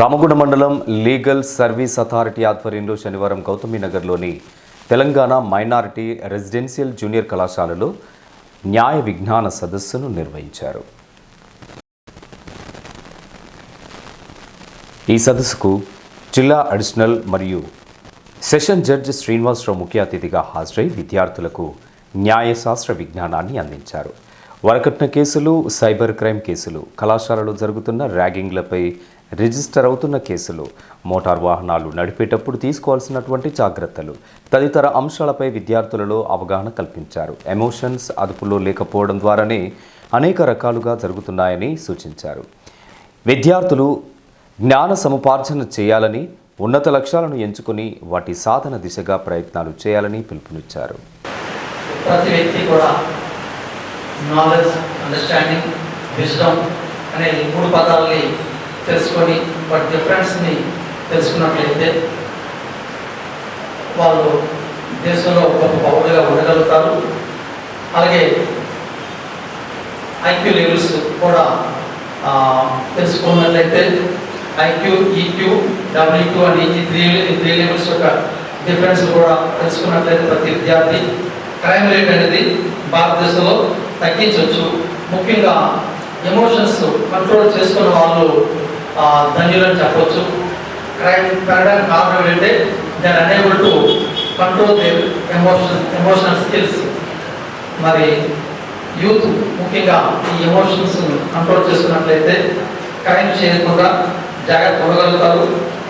రామగుండ మండలం legal service authority ఆధ్వర్యంలో శనివారం గౌతమి నగర్లోని తెలంగాణ మైనారిటీ రెసిడెన్షియల్ జూనియర్ కళాశాలలో న్యాయ విజ్ఞాన సదస్సును నిర్వహించారు. ఈ సదస్సుకు జిల్లా అడిషనల్ మరియు సెషన్ జడ్జి శ్రీనివాసరావు ముఖ్య అతిథిగా హాజరై విద్యార్థులకు న్యాయశాస్త్ర విజ్ఞానాన్ని అందించారు. వరకట్న కేసులు సైబర్ క్రైమ్ కేసులు కళాశాలలో జరుగుతున్న ర్యాగింగ్లపై రిజిస్టర్ అవుతున్న కేసులు. మోటార్ వాహనాలు నడిపేటప్పుడు తీసుకోవాల్సినటువంటి జాగ్రత్తలు. తదితర అంశాలపై విద్యార్థులలో అవగాహన కల్పించారు. ఎమోషన్స్ అదుపులో లేకపోవడం ద్వారానే అనేక రకాలుగా జరుగుతున్నాయని సూచించారు. విద్యార్థులు జ్ఞాన సముపార్జన చేయాలని ఉన్నత లక్ష్యాలను ఎంచుకుని వాటి సాధన దిశగా ప్రయత్నాలు చేయాలని పిలుపునిచ్చారు. ప్రతి వ్యక్తి కూడా నాలెడ్జ్ అండర్స్టాండింగ్ విజ్డమ్ అనే మూడు పదాలని తెలుసుకొని వాటి డిఫరెన్స్ని తెలుసుకున్నట్లయితే వాళ్ళు దేశంలో గొప్ప పౌరులుగా ఉండగలుగుతారు. అలాగే ఐక్యూ లెవెల్స్ కూడా తెలుసుకున్నట్లయితే ఐక్యూ ఈక్యూ డబ్ల్యూక్యూ అని ఈ త్రీ త్రీ లెవెల్స్ యొక్క డిఫరెన్స్ కూడా తెలుసుకున్నట్లయితే ప్రతి విద్యార్థి క్రైమ్ రేట్ అనేది భారతదేశంలో తగ్గించవచ్చు. ముఖ్యంగా ఎమోషన్స్ కంట్రోల్ చేసుకున్న వాళ్ళు ధన్యులని చెప్పొచ్చు. క్రైమ్ పెరగడానికి కారణం ఏంటంటే they unable to control their emotion emotional skills మరి యూత్ ముఖ్యంగా ఈ ఎమోషన్స్ కంట్రోల్ చేసుకున్నట్లయితే క్రైమ్ చేయకుండా జాగ్రత్త ఉండగలుగుతారు.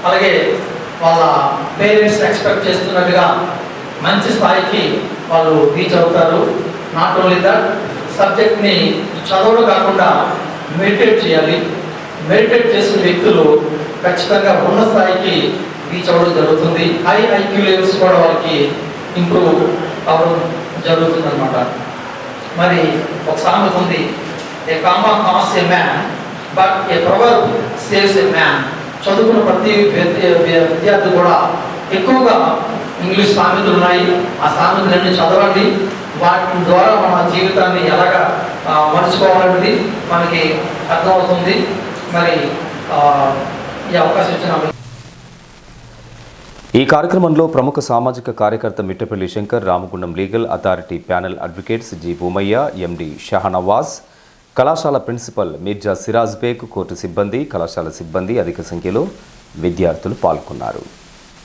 అలాగే వాళ్ళ పేరెంట్స్ ఎక్స్పెక్ట్ చేస్తున్నట్టుగా మంచి స్థాయికి వాళ్ళు రీచ్ అవుతారు. నాట్ ఓన్లీ దట్ సబ్జెక్ట్ని చదవడం కాకుండా మెడిటేట్ చేయాలి. మెడిటేట్ చేసిన వ్యక్తులు ఖచ్చితంగా ఉన్న స్థాయికి రీచ్ అవ్వడం జరుగుతుంది. హై ఐక్యూ లెవెల్స్ కూడా వాళ్ళకి ఇంప్రూవ్ అవ్వడం జరుగుతుంది అనమాట మరి ఒక సామెత ఉంది. A comma cause a man but a proverb saves a man. చదువుకున్న ప్రతి విద్యార్థి కూడా ఎక్కువగా ఇంగ్లీష్ సామెతలు ఉన్నాయి. ఆ సామెతలన్నీ చదవండి. వాటి ద్వారా మన జీవితాన్ని ఎలాగా ఆ, మలుచుకోవాలనేది మనకి అర్థమవుతుంది. మరి ఈ అవకాశం ఇచ్చిన ఈ కార్యక్రమంలో ప్రముఖ సామాజిక కార్యకర్త Mittapalli Shankar Ramagundam legal authority panel advocates G Bhoomaiah MD Shahnawaz కళాశాల ప్రిన్సిపల్ మిర్జా సిరాజ్ బేగ్ కోర్టు సిబ్బంది కళాశాల సిబ్బంది అధిక సంఖ్యలో విద్యార్థులు పాల్గొన్నారు.